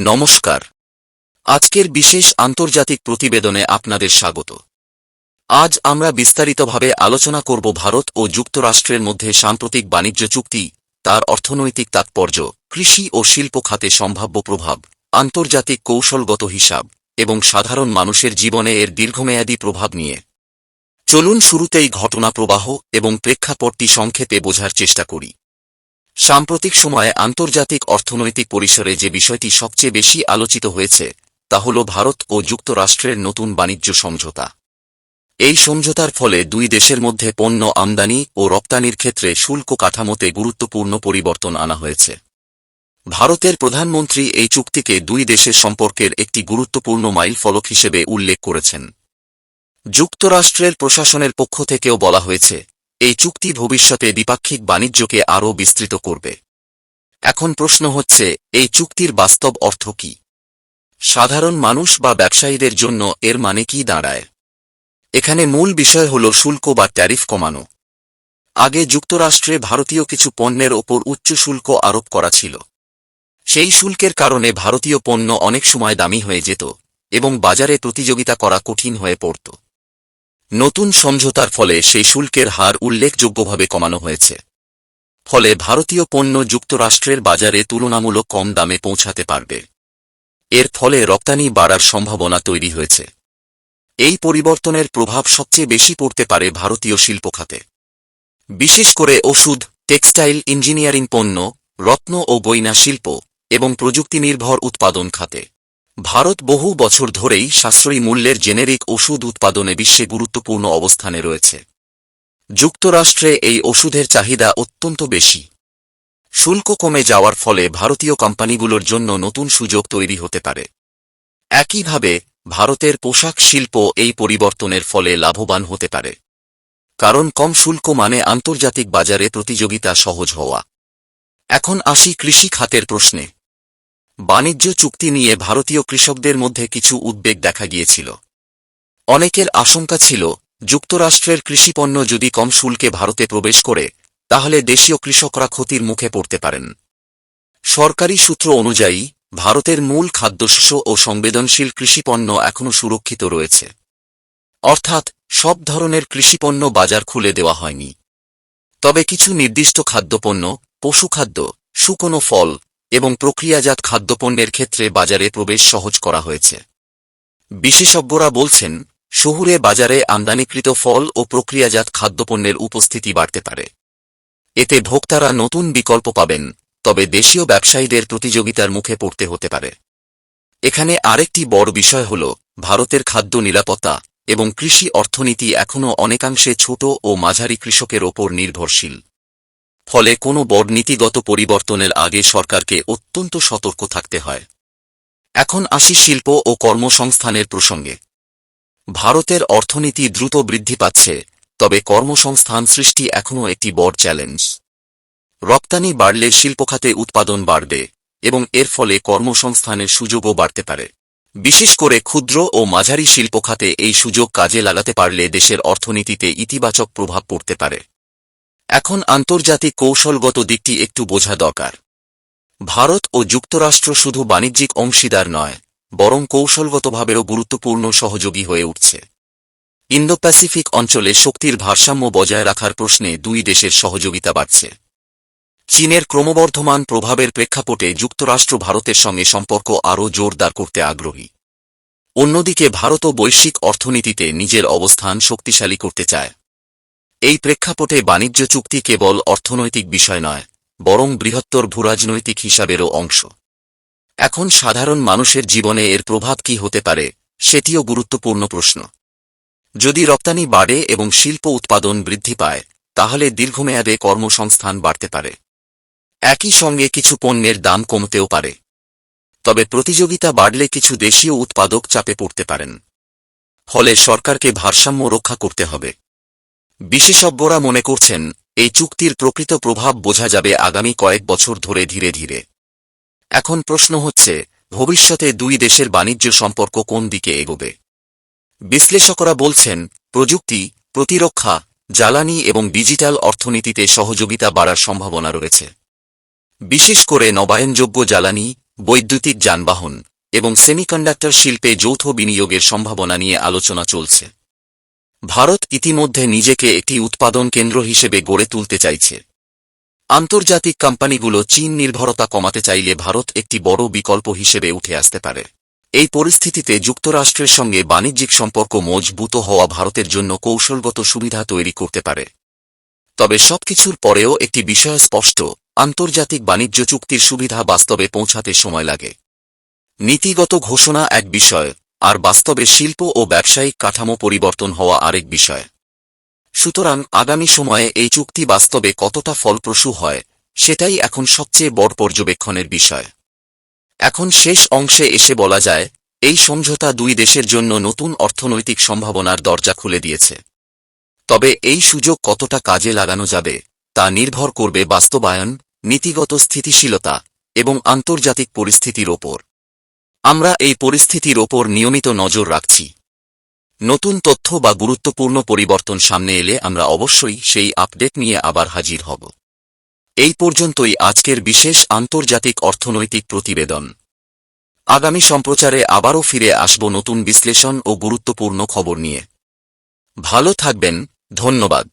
নমস্কার। আজকের বিশেষ আন্তর্জাতিক প্রতিবেদনে আপনাদের স্বাগত। আজ আমরা বিস্তারিতভাবে আলোচনা করব ভারত ও যুক্তরাষ্ট্রের মধ্যে সাম্প্রতিক বাণিজ্য চুক্তি, তার অর্থনৈতিক তাৎপর্য, কৃষি ও শিল্প খাতে সম্ভাব্য প্রভাব, আন্তর্জাতিক কৌশলগত হিসাব, এবং সাধারণ মানুষের জীবনে এর দীর্ঘমেয়াদী প্রভাব নিয়ে। চলুন শুরুতেই ঘটনা প্রবাহ এবং প্রেক্ষাপটটি সংক্ষেপে বোঝার চেষ্টা করি। সাম্প্রতিক সময়ে আন্তর্জাতিক অর্থনৈতিক পরিসরে যে বিষয়টি সবচেয়ে বেশি আলোচিত হয়েছে, তা হল ভারত ও যুক্তরাষ্ট্রের নতুন বাণিজ্য সমঝোতা। এই সমঝোতার ফলে দুই দেশের মধ্যে পণ্য আমদানি ও রপ্তানির ক্ষেত্রে শুল্ক কাঠামোতে গুরুত্বপূর্ণ পরিবর্তন আনা হয়েছে। ভারতের প্রধানমন্ত্রী এই চুক্তিকে দুই দেশের সম্পর্কের একটি গুরুত্বপূর্ণ মাইল ফলক হিসেবে উল্লেখ করেছেন। যুক্তরাষ্ট্রের প্রশাসনের পক্ষ থেকেও বলা হয়েছে এই চুক্তি ভবিষ্যতে দ্বিপাক্ষিক বাণিজ্যকে আরও বিস্তৃত করবে। এখন প্রশ্ন হচ্ছে, এই চুক্তির বাস্তব অর্থ কি? সাধারণ মানুষ বা ব্যবসায়ীদের জন্য এর মানে কি দাঁড়ায়? এখানে মূল বিষয় হল শুল্ক বা ট্যারিফ কমানো। আগে যুক্তরাষ্ট্রে ভারতীয় কিছু পণ্যের ওপর উচ্চ শুল্ক আরোপ করা ছিল। সেই শুল্কের কারণে ভারতীয় পণ্য অনেক সময় দামি হয়ে যেত এবং বাজারে প্রতিযোগিতা করা কঠিন হয়ে পড়ত। নতুন সমঝোতার ফলে সেই শুল্কের হার উল্লেখযোগ্যভাবে কমানো হয়েছে। ফলে ভারতীয় পণ্য যুক্তরাষ্ট্রের বাজারে তুলনামূলক কম দামে পৌঁছাতে পারবে। এর ফলে রপ্তানি বাড়ার সম্ভাবনা তৈরি হয়েছে। এই পরিবর্তনের প্রভাব সবচেয়ে বেশি পড়তে পারে ভারতীয় শিল্প খাতে। বিশেষ করে ওষুধ, টেক্সটাইল ইঞ্জিনিয়ারিং পণ্য, রত্ন ও গয়না শিল্প এবং প্রযুক্তি নির্ভর উৎপাদন খাতে। ভারত বহু বছর ধরেই সাশ্রয়ী মূল্যের জেনেরিক ওষুধ উৎপাদনে বিশ্বে গুরুত্বপূর্ণ অবস্থানে রয়েছে। যুক্তরাষ্ট্রে এই ওষুধের চাহিদা অত্যন্ত বেশি। শুল্ক কমে যাওয়ার ফলে ভারতীয় কোম্পানিগুলোর জন্য নতুন সুযোগ তৈরি হতে পারে। একইভাবে, ভারতের পোশাক শিল্প এই পরিবর্তনের ফলে লাভবান হতে পারে। কারণ কম শুল্ক মানে আন্তর্জাতিক বাজারে প্রতিযোগিতা সহজ হওয়া। এখন আসি কৃষি খাতের প্রশ্নে। বাণিজ্য চুক্তি নিয়ে ভারতীয় কৃষকদের মধ্যে কিছু উদ্বেগ দেখা গিয়েছিল। অনেকের আশঙ্কা ছিল, যুক্তরাষ্ট্রের কৃষিপণ্য যদি কম শুল্কে ভারতে প্রবেশ করে, তাহলে দেশীয় কৃষকরা ক্ষতির মুখে পড়তে পারেন। সরকারি সূত্র অনুযায়ী, ভারতের মূল খাদ্যশস্য ও সংবেদনশীল কৃষিপণ্য এখনও সুরক্ষিত রয়েছে। অর্থাৎ, সব ধরনের কৃষিপণ্য বাজার খুলে দেওয়া হয়নি। তবে কিছু নির্দিষ্ট খাদ্যপণ্য পশুখাদ্য শুকনো ফল এবং প্রক্রিয়াজাত খাদ্যপণ্যের ক্ষেত্রে বাজারে প্রবেশ সহজ করা হয়েছে। বিশেষজ্ঞরা বলছেন, শহুরে বাজারে আমদানিকৃত ফল ও প্রক্রিয়াজাত খাদ্যপণ্যের উপস্থিতি বাড়তে পারে। এতে ভোক্তারা নতুন বিকল্প পাবেন, তবে দেশীয় ব্যবসায়ীদের প্রতিযোগিতার মুখে পড়তে হতে পারে। এখানে আরেকটি বড় বিষয় হল, ভারতের খাদ্য নিরাপত্তা এবং কৃষি অর্থনীতি এখনও অনেকাংশে ছোট ও মাঝারি কৃষকের ওপর নির্ভরশীল। ফলে কোনো বড় নীতিগত পরিবর্তনের আগে সরকারকে অত্যন্ত সতর্ক থাকতে হয়। এখন আসি শিল্প ও কর্মসংস্থানের প্রসঙ্গে। ভারতের অর্থনীতি দ্রুত বৃদ্ধি পাচ্ছে, তবে কর্মসংস্থান সৃষ্টি এখনও একটি বড় চ্যালেঞ্জ। রপ্তানি বাড়লে শিল্পখাতে উৎপাদন বাড়বে, এবং এর ফলে কর্মসংস্থানের সুযোগও বাড়তে পারে। বিশেষ করে ক্ষুদ্র ও মাঝারি শিল্পখাতে এই সুযোগ কাজে লাগাতে পারলে দেশের অর্থনীতিতে ইতিবাচক প্রভাব পড়তে পারে। এখন আন্তর্জাতিক কৌশলগত দিকটি একটু বোঝা দরকার। ভারত ও যুক্তরাষ্ট্র শুধু বাণিজ্যিক অংশীদার নয়, বরং কৌশলগতভাবেও গুরুত্বপূর্ণ সহযোগী হয়ে উঠছে। ইন্দো প্যাসিফিক অঞ্চলে শক্তির ভারসাম্য বজায় রাখার প্রশ্নে দুই দেশের সহযোগিতা বাড়ছে। চীনের ক্রমবর্ধমান প্রভাবের প্রেক্ষাপটে যুক্তরাষ্ট্র ভারতের সঙ্গে সম্পর্ক আরও জোরদার করতে আগ্রহী। অন্যদিকে ভারতও বৈশ্বিক অর্থনীতিতে নিজের অবস্থান শক্তিশালী করতে চায়। এই প্রেক্ষাপটে বাণিজ্য চুক্তি কেবল অর্থনৈতিক বিষয় নয়, বরং বৃহত্তর ভূরাজনৈতিক হিসাবেরও অংশ। এখন সাধারণ মানুষের জীবনে এর প্রভাব কি হতে পারে, সেটিও গুরুত্বপূর্ণ প্রশ্ন। যদি রপ্তানি বাড়ে এবং শিল্প উৎপাদন বৃদ্ধি পায়, তাহলে দীর্ঘমেয়াদে কর্মসংস্থান বাড়তে পারে। একই সঙ্গে কিছু পণ্যের দাম কমতেও পারে। তবে প্রতিযোগিতা বাড়লে কিছু দেশীয় উৎপাদক চাপে পড়তে পারেন। ফলে সরকারকে ভারসাম্য রক্ষা করতে হবে। বিশেষজ্ঞরা মনে করছেন, এই চুক্তির প্রকৃত প্রভাব বোঝা যাবে আগামী কয়েক বছর ধরে ধীরে ধীরে। এখন প্রশ্ন হচ্ছে, ভবিষ্যতে দুই দেশের বাণিজ্য সম্পর্ক কোন দিকে এগোবে? বিশ্লেষকরা বলছেন, প্রযুক্তি, প্রতিরক্ষা, জ্বালানি এবং ডিজিটাল অর্থনীতিতে সহযোগিতা বাড়ার সম্ভাবনা রয়েছে। বিশেষ করে নবায়নযোগ্য জ্বালানি, বৈদ্যুতিক যানবাহন এবং সেমিকন্ডাক্টর শিল্পে যৌথ বিনিয়োগের সম্ভাবনা নিয়ে আলোচনা চলছে। ভারত ইতিমধ্যে নিজেকে একটি উৎপাদন কেন্দ্র হিসেবে গড়ে তুলতে চাইছে। আন্তর্জাতিক কোম্পানিগুলো চীন নির্ভরতা কমাতে চাইলে ভারত একটি বড় বিকল্প হিসেবে উঠে আসতে পারে। এই পরিস্থিতিতে যুক্তরাষ্ট্রের সঙ্গে বাণিজ্যিক সম্পর্ক মজবুত হওয়া ভারতের জন্য কৌশলগত সুবিধা তৈরি করতে পারে। তবে সবকিছুর পরেও একটি বিষয় স্পষ্ট, আন্তর্জাতিক বাণিজ্য চুক্তির সুবিধা বাস্তবে পৌঁছাতে সময় লাগে। নীতিগত ঘোষণা এক বিষয় আর বাস্তবে শিল্প ও ব্যবসায়িক কাঠামো পরিবর্তন হওয়া আরেক বিষয়। সুতরাং আগামী সময়ে এই চুক্তি বাস্তবে কতটা ফলপ্রসূ হয়, সেটাই এখন সবচেয়ে বড় পর্যবেক্ষণের বিষয়। এখন শেষ অংশে এসে বলা যায়, এই সমঝোতা দুই দেশের জন্য নতুন অর্থনৈতিক সম্ভাবনার দরজা খুলে দিয়েছে। তবে এই সুযোগ কতটা কাজে লাগানো যাবে, তা নির্ভর করবে বাস্তবায়ন, নীতিগত স্থিতিশীলতা এবং আন্তর্জাতিক পরিস্থিতির ওপর। আমরা এই পরিস্থিতির ওপর নিয়মিত নজর রাখছি। নতুন তথ্য বা গুরুত্বপূর্ণ পরিবর্তন সামনে এলে আমরা অবশ্যই সেই আপডেট নিয়ে আবার হাজির হব। এই পর্যন্তই আজকের বিশেষ আন্তর্জাতিক অর্থনৈতিক প্রতিবেদন। আগামী সম্প্রচারে আবারও ফিরে আসব নতুন বিশ্লেষণ ও গুরুত্বপূর্ণ খবর নিয়ে। ভালো থাকবেন, ধন্যবাদ।